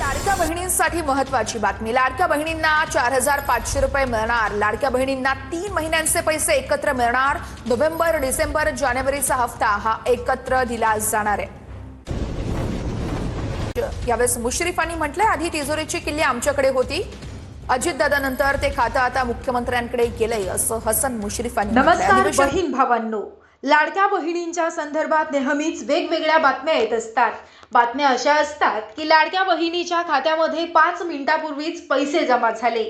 लाडक्या बहिणींसाठी महत्वाची बातमी. लाडक्या बहिणींना चार हजार पाचशे रुपये मिळणार. लाडक्या बहिणींना तीन महिन्यांचे पैसे एकत्र मिळणार. नोव्हेंबर डिसेंबर जानेवारीचा हप्ता हा एकत्र दिला जाणार आहे. यावेळेस मुश्रीफांनी म्हटलंय आधी तिजोरीची किल्ली आमच्याकडे होती. अजितदादानंतर ते खातं आता मुख्यमंत्र्यांकडे गेलंय असं हसन मुश्रीफांनी. नमस्कार बहीण भावांनो. लाडक्या बहिणींच्या संदर्भात नेहमीच वेगवेगळ्या बातम्या येत असतात. बातम्या अशा असतात की लाडक्या बहिणीच्या खात्यामध्ये पाच मिनिटापूर्वीच पैसे जमा झाले.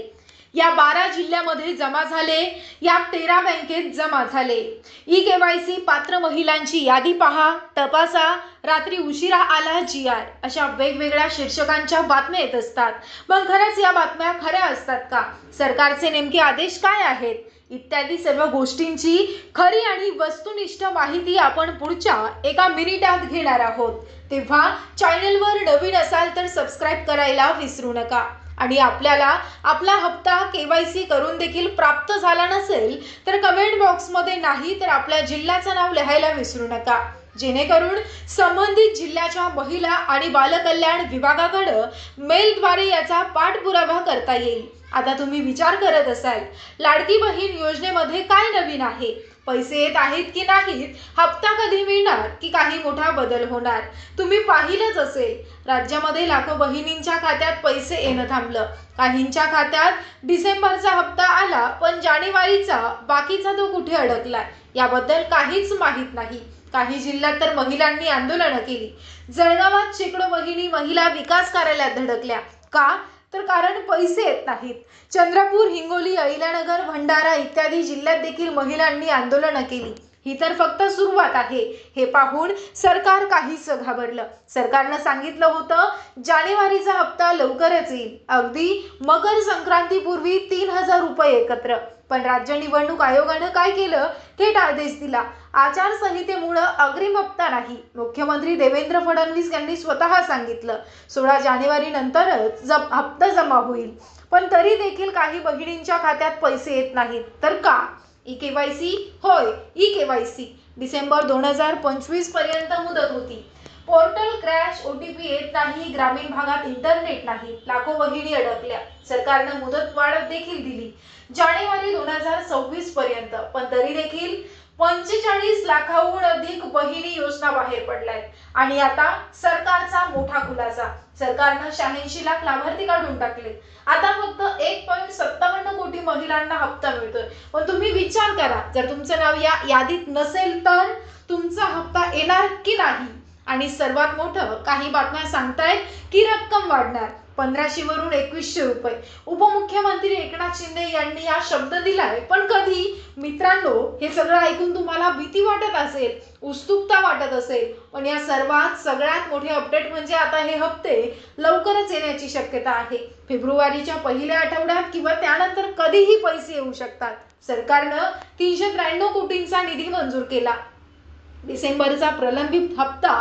या बारा जिल्ह्यामध्ये जमा झाले या तेरा बँकेत जमा झाले. ई के वाय सी पात्र महिलांची यादी पहा तपासा रात्री उशिरा आला जी आर अशा वेगवेगळ्या शीर्षकांच्या बातम्या येत असतात. मग खरंच या बातम्या खऱ्या असतात का? सरकारचे नेमके आदेश काय आहेत? इत्यादी सर्व गोष्टींची खरी आणि वस्तुनिष्ठ माहिती आपण पुढच्या एका मिनिटात घेणार आहोत. तेव्हा चॅनलवर नवीन असाल तर सबस्क्राईब करायला विसरू नका. आणि आपल्याला आपला हप्ता के वाय सी करून देखील प्राप्त झाला नसेल तर कमेंट बॉक्समध्ये नाही तर आपल्या जिल्ह्याचं नाव लिहायला विसरू नका. जेणेकरून संबंधित जिल्ह्याच्या महिला आणि बालकल्याण विभागाकडं मेलद्वारे याचा पाठपुरावा करता येईल. आता तुम्ही विचार करत असाल लाडकी बहीण योजनेमध्ये काय नवीन आहे? पैसे येत आहेत की नाहीत? हप्ता कधी मिळणार की काही मोठा बदल होणार? तुम्ही पाहिलंच असेल राज्यामध्ये लाखो बहिणींच्या खात्यात पैसे येणं थांबलं. काहींच्या खात्यात डिसेंबरचा हप्ता आला पण जानेवारीचा बाकीचा तो कुठे अडकलाय? याबद्दल काहीच माहीत नाही. काही जिल्ह्यात तर महिलांनी आंदोलनं केली. जळगावात शेकडो बहिणी महिला विकास कार्यालयात धडकल्या. का? तर कारण पैसे येत नाहीत. चंद्रपूर हिंगोली अहिल्यानगर भंडारा इत्यादी जिल्ह्यात देखील महिलांनी आंदोलनं केली. ही तर फक्त सुरुवात आहे. हे पाहून सरकार काहीच घाबरलं. सरकारनं सांगितलं होतं जानेवारीचा हप्ता लवकरच येईल. अगदी मकर संक्रांतीपूर्वी तीन हजार रुपये एकत्र. पण राज्य निवडणूक आयोगानं काय केलं? थेट आदेश दिला. आचारसंहितेमुळं अग्रिम हप्ता नाही. मुख्यमंत्री देवेंद्र फडणवीस यांनी स्वतः सांगितलं सोळा जानेवारी नंतरच जप हप्ता जमा होईल. पण तरी देखील काही बहिणींच्या खात्यात पैसे येत नाहीत. तर का? ई केवायसी होय ई केवायसी डिसेंबर दोन हजार पंचवीसपर्यंत मुदत होती. Portal crash O T P येत नाही ग्रामीण भागात इंटरनेट नाही. लाखो बहिणी अडकल्या. सरकारनं मुदत वाढ देखील दिली. जानेवारी दोन हजार सव्वीस पर्यंत. पण तरी देखील पंचेचाळीस लाखाहून अधिक बहिणी योजना बाहेर पडल्यात. आणि आता सरकारचा मोठा खुलासा. सरकारनं शहाऐंशी लाख लाभार्थी काढून टाकले. आता फक्त एक पॉईंट सत्तावन्न कोटी महिलांना हप्ता मिळतोय. पण तुम्ही विचार करा जर तुमचं नाव या यादीत नसेल तर तुमचा हप्ता येणार की नाही? आणि सर्वात मोठं काही बातम्या सांगतायत की रक्कम वाढणार. पंधराशे वरून एकवीसशे रुपये. उपमुख्यमंत्री एकनाथ शिंदे यांनी हा शब्द दिलाय. पण कधी मित्रांनो हे सगळं ऐकून तुम्हाला भीती वाटत असेल उत्सुकता वाटत असेल पण या सर्वात सगळ्यात मोठे अपडेट म्हणजे आता हे हप्ते लवकरच येण्याची शक्यता आहे. फेब्रुवारीच्या पहिल्या आठवड्यात किंवा त्यानंतर कधीही पैसे येऊ शकतात. सरकारनं तीनशे त्र्याण्णव कोटींचा निधी मंजूर केला. डिसेंबरचा प्रलंबित हप्ता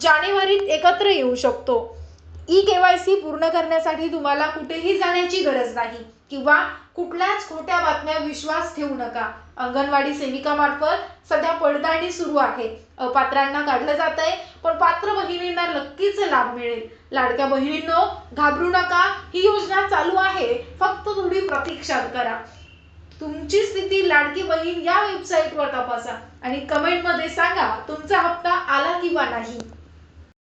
जानेवारीत एकत्र येऊ शकतो. ई केवायसी पूर्ण करण्यासाठी तुम्हाला कुठेही जाण्याची गरज नाही. किंवा कुठल्याच खोट्या बातम्या विश्वास ठेवू नका. अंगणवाडी सेविकामार्फत सध्या पडताळणी सुरू आहे. अपात्रांना काढलं जात आहे पण पात्र बहिणींना नक्कीच लाभ मिळेल. लाडक्या बहिणींनो घाबरू नका. ही योजना चालू आहे. फक्त थोडी प्रतीक्षा करा. तुमची स्थिती लाडकी बहीण या वेबसाईटवर तपासा. आणि कमेंटमध्ये सांगा तुमचा हप्ता आला किंवा नाही.